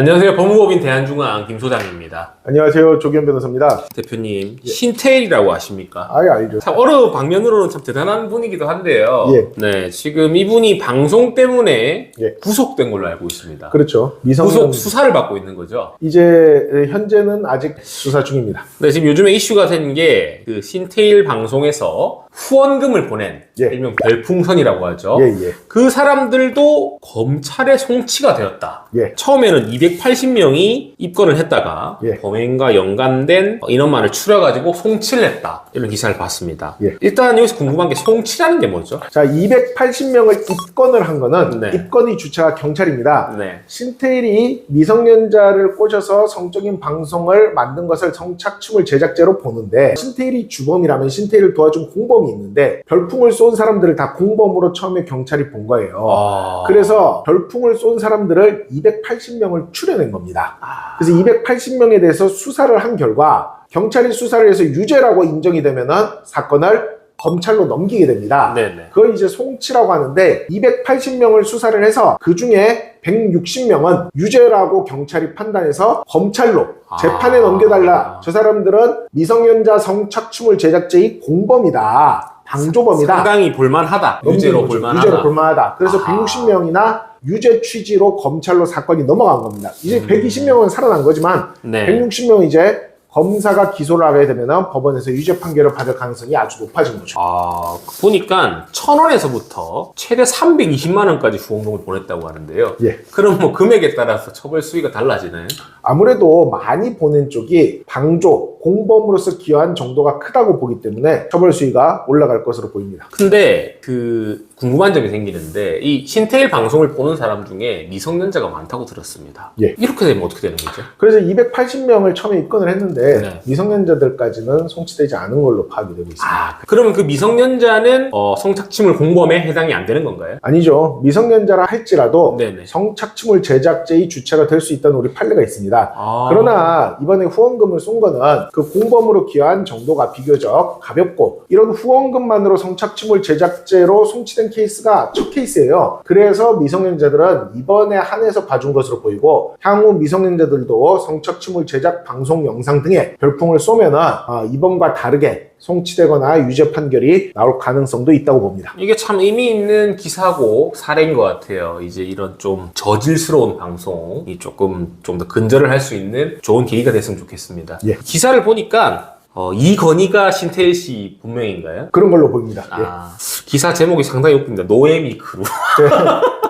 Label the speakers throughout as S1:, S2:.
S1: 안녕하세요. 법무법인 대한중앙 김 소장입니다.
S2: 안녕하세요. 조기현 변호사입니다.
S1: 대표님, 신태일이라고 아십니까?
S2: 아예 알죠.
S1: 참 어느 방면으로는 참 대단한 분이기도 한데요.
S2: 예.
S1: 네, 지금 이분이 방송 때문에
S2: 예.
S1: 구속된 걸로 알고 있습니다.
S2: 그렇죠. 미성년
S1: 구속 수사를 받고 있는 거죠.
S2: 이제 현재는 아직 수사 중입니다.
S1: 네, 지금 요즘에 이슈가 된 게 그 신태일 방송에서 후원금을 보낸
S2: 예.
S1: 일명 별풍선이라고 하죠.
S2: 예, 예.
S1: 그 사람들도 검찰의 송치가 되었다.
S2: 예.
S1: 처음에는 280명이 입건을 했다가
S2: 예.
S1: 범행과 연관된 인원만을 추려가지고 송치를 했다. 이런 기사를 봤습니다.
S2: 예.
S1: 일단 여기서 궁금한 게 송치라는 게 뭐죠?
S2: 자, 280명을 입건을 한 거는
S1: 네.
S2: 입건이 주체가 경찰입니다.
S1: 네.
S2: 신태일이 미성년자를 꼬셔서 성적인 방송을 만든 것을 성착취물 제작죄로 보는데 신태일이 주범이라면 신태일을 도와준 공범이 있는데 별풍을 쏜 사람들을 다 공범으로 처음에 경찰이 본 거예요.
S1: 아.
S2: 그래서 별풍을 쏜 사람들을 280명을 추려낸 겁니다.
S1: 아.
S2: 그래서 280명에 대해서 수사를 한 결과 경찰이 수사를 해서 유죄라고 인정이 되면은 사건을 검찰로 넘기게 됩니다.
S1: 네네.
S2: 그걸 이제 송치라고 하는데 280명을 수사를 해서 그 중에 160명은 유죄라고 경찰이 판단해서 검찰로 재판에
S1: 아.
S2: 넘겨달라. 저 사람들은 미성년자 성착취물 제작죄의 공범이다. 방조범이다.
S1: 상당히 볼만하다. 유죄로. 볼만하다.
S2: 유죄로 볼만하다. 그래서
S1: 아하.
S2: 160명이나 유죄 취지로 검찰로 사건이 넘어간 겁니다. 이제
S1: 음.
S2: 120명은 살아난 거지만
S1: 네.
S2: 160명은 이제 검사가 기소를 하게 되면 법원에서 유죄 판결을 받을 가능성이 아주 높아진 거죠.
S1: 아, 보니까 천 원에서부터 최대 320만 원까지 후원금을 보냈다고 하는데요.
S2: 예.
S1: 그럼 뭐 금액에 따라서 처벌 수위가 달라지나요?
S2: 아무래도 많이 보낸 쪽이 방조, 공범으로서 기여한 정도가 크다고 보기 때문에 처벌 수위가 올라갈 것으로 보입니다.
S1: 근데 그 궁금한 점이 생기는데 이 신태일 방송을 보는 사람 중에 미성년자가 많다고 들었습니다.
S2: 예.
S1: 이렇게 되면 어떻게 되는 거죠?
S2: 그래서 280명을 처음에 입건을 했는데
S1: 네.
S2: 미성년자들까지는 송치되지 않은 걸로 파악이 되고 있습니다.
S1: 아, 그러면 그 미성년자는 어, 성착취물 공범에 해당이 안 되는 건가요?
S2: 아니죠. 미성년자라 할지라도
S1: 네네.
S2: 성착취물 제작죄의 주체가 될 수 있다는 우리 판례가 있습니다.
S1: 아,
S2: 그러나 이번에 후원금을 쏜 거는 그 공범으로 기여한 정도가 비교적 가볍고 이런 후원금만으로 성착취물 제작죄로 송치된 케이스가 첫 케이스예요. 그래서 미성년자들은 이번에 한해서 봐준 것으로 보이고 향후 미성년자들도 성착취물 제작 방송 영상 등에 별풍을 쏘면은 어, 이번과 다르게 송치되거나 유죄 판결이 나올 가능성도 있다고 봅니다.
S1: 이게 참 의미 있는 기사고 사례인 것 같아요. 이제 이런 좀 저질스러운 방송이 조금 좀 더 근절을 할 수 있는 좋은 계기가 됐으면 좋겠습니다.
S2: 예.
S1: 기사를 보니까 어, 이건희가 신태일 씨 본명인가요?
S2: 그런 걸로 보입니다. 예.
S1: 아, 기사 제목이 상당히 웃깁니다. 노예미 크루.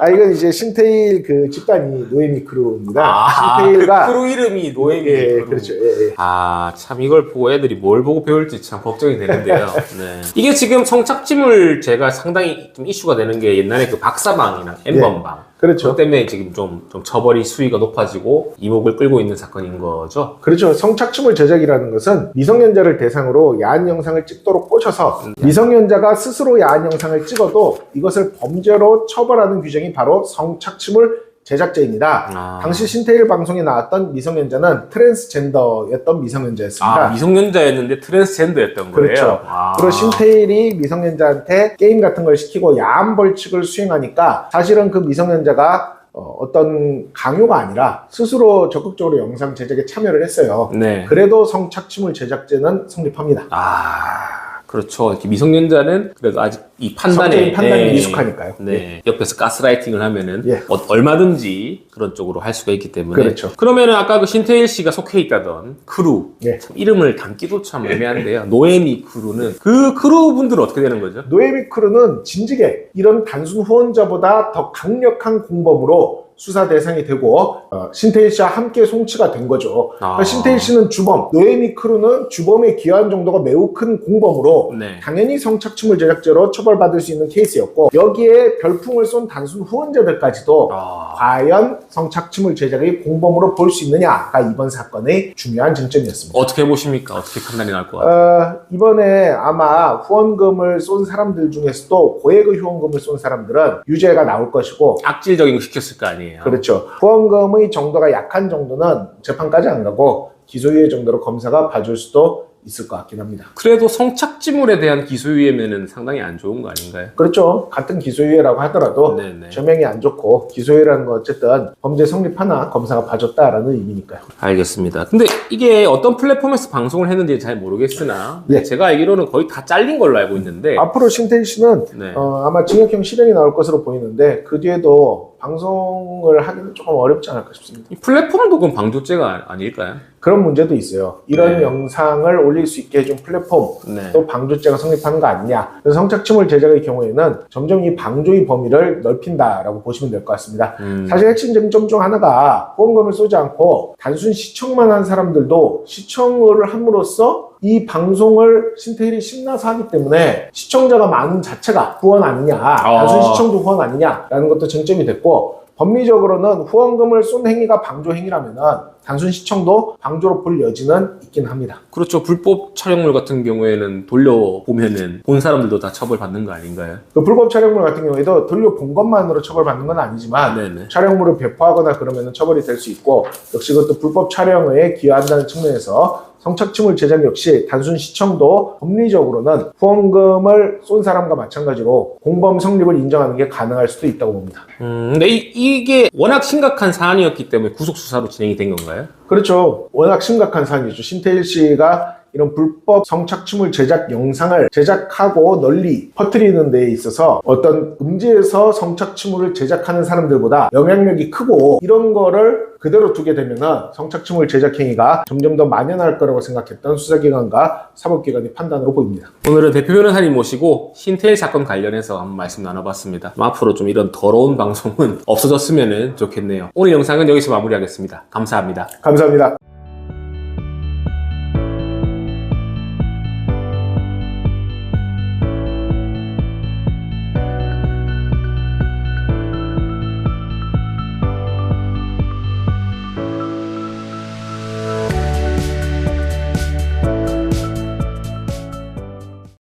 S2: 아 이건 이제 신태일 그 집단이 노예미 크루입니다.
S1: 아,
S2: 신태일과
S1: 그 크루 이름이 노예미
S2: 예,
S1: 크루.
S2: 그렇죠. 예, 예.
S1: 아, 참 이걸 보고 애들이 뭘 보고 배울지 참 걱정이 되는데요. 네. 이게 지금 성착취물 제가 상당히 좀 이슈가 되는 게 옛날에 그 박사방이나 엠번방.
S2: 그렇죠.
S1: 그것 때문에 지금 좀, 좀 처벌이 수위가 높아지고 이목을 끌고 있는 사건인 거죠.
S2: 그렇죠. 성착취물 제작이라는 것은 미성년자를 대상으로 야한 영상을 찍도록 꼬셔서
S1: 음.
S2: 미성년자가 스스로 야한 영상을 찍어도 이것을 범죄로 처벌하는 규정이 바로 성착취물 제작죄입니다.
S1: 아.
S2: 당시 신태일 방송에 나왔던 미성년자는 트랜스젠더였던 미성년자였습니다.
S1: 아, 미성년자였는데 트랜스젠더였던 거예요.
S2: 그렇죠.
S1: 아.
S2: 그리고 신태일이 미성년자한테 게임 같은 걸 시키고 야한 벌칙을 수행하니까 사실은 그 미성년자가 어, 떤 강요가 아니라 스스로 적극적으로 영상 제작에 참여를 했어요.
S1: 네.
S2: 그래도 성착취물 제작죄는 성립합니다.
S1: 아, 그렇죠. 이렇게 미성년자는 그래도 아직 이 판단에
S2: 성적인 판단이
S1: 네.
S2: 미숙하니까요.
S1: 네. 옆에서 가스라이팅을 하면은
S2: 예.
S1: 어- 얼마든지 그런 쪽으로 할 수가 있기 때문에
S2: 그렇죠.
S1: 그러면은 아까 그 신태일 씨가 속해 있다던 크루
S2: 예.
S1: 참 이름을 담기도 참 애매한데요. 노예미 크루는 그 크루 분들은 어떻게 되는 거죠?
S2: 노예미 크루는 진즉에 이런 단순 후원자보다 더 강력한 공범으로 수사 대상이 되고 어, 신태일 씨와 함께 송치가 된 거죠.
S1: 아.
S2: 그러니까 신태일 씨는 주범, 노예미 크루는 주범에 기여한 정도가 매우 큰 공범으로
S1: 네.
S2: 당연히 성착취물 제작죄로 처벌받을 수 있는 케이스였고 여기에 별풍을 쏜 단순 후원자들까지도
S1: 아,
S2: 과연 성착취물 제작의 공범으로 볼 수 있느냐가 이번 사건의 중요한 쟁점이었습니다.
S1: 어떻게 보십니까? 어떻게 판단이 날 것 같아요?
S2: 어, 이번에 아마 후원금을 쏜 사람들 중에서도 고액의 후원금을 쏜 사람들은 유죄가 나올 것이고
S1: 악질적인 거 시켰을 거 아니에요.
S2: 그렇죠. 후원금의 정도가 약한 정도는 재판까지 안 가고 기소유예 정도로 검사가 봐줄 수도 있을 것 같긴 합니다.
S1: 그래도 성착지물에 대한 기소유예면은 상당히 안 좋은 거 아닌가요?
S2: 그렇죠. 같은 기소유예라고 하더라도
S1: 네네.
S2: 조명이 안 좋고 기소유예라는 건 어쨌든 범죄 성립하나 검사가 봐줬다라는 의미니까요.
S1: 알겠습니다. 근데 이게 어떤 플랫폼에서 방송을 했는지 잘 모르겠으나
S2: 네.
S1: 제가 알기로는 거의 다 잘린 걸로 알고 있는데
S2: 앞으로 신태일 씨는
S1: 네.
S2: 어, 아마 징역형 실형이 나올 것으로 보이는데 그 뒤에도 방송을 하기는 조금 어렵지 않을까 싶습니다.
S1: 이 플랫폼도 그럼 방조죄가 아닐까요?
S2: 그런 문제도 있어요. 이런
S1: 네.
S2: 영상을 올릴 수 있게 해준 플랫폼
S1: 네.
S2: 또 방조죄가 성립하는 거 아니냐. 그래서 성착취물 제작의 경우에는 점점 이 방조의 범위를 넓힌다라고 보시면 될 것 같습니다.
S1: 음,
S2: 사실 핵심 쟁점 중 하나가 후원금을 쏘지 않고 단순 시청만 한 사람들도 시청을 함으로써 이 방송을 신태일이 신나서 하기 때문에 시청자가 많은 자체가 후원 아니냐, 단순 시청도 후원 아니냐라는 것도 쟁점이 됐고 법리적으로는 후원금을 쏜 행위가 방조 행위라면은 단순 시청도 방조로 볼 여지는 있긴 합니다.
S1: 그렇죠. 불법 촬영물 같은 경우에는 돌려보면은 본 사람들도 다 처벌받는 거 아닌가요?
S2: 그 불법 촬영물 같은 경우에도 돌려본 것만으로 처벌받는 건 아니지만
S1: 네네.
S2: 촬영물을 배포하거나 그러면 처벌이 될 수 있고 역시 그것도 불법 촬영에 기여한다는 측면에서 성착취물 제작 역시 단순 시청도 법리적으로는 후원금을 쏜 사람과 마찬가지로 공범 성립을 인정하는 게 가능할 수도 있다고 봅니다.
S1: 음, 근데 이, 게 워낙 심각한 사안이었기 때문에 구속 수사로 진행이 된 건가요?
S2: 그렇죠. 워낙 심각한 사안이죠. 신태일 씨가 이런 불법 성착취물 제작 영상을 제작하고 널리 퍼뜨리는 데 있어서 어떤 음지에서 성착취물을 제작하는 사람들보다 영향력이 크고 이런 거를 그대로 두게 되면은 성착취물 제작 행위가 점점 더 만연할 거라고 생각했던 수사기관과 사법기관의 판단으로 보입니다.
S1: 오늘은 대표 변호사님 모시고 신태일 사건 관련해서 한번 말씀 나눠봤습니다. 뭐 앞으로 좀 이런 더러운 방송은 없어졌으면 좋겠네요. 오늘 영상은 여기서 마무리하겠습니다. 감사합니다.
S2: 감사합니다.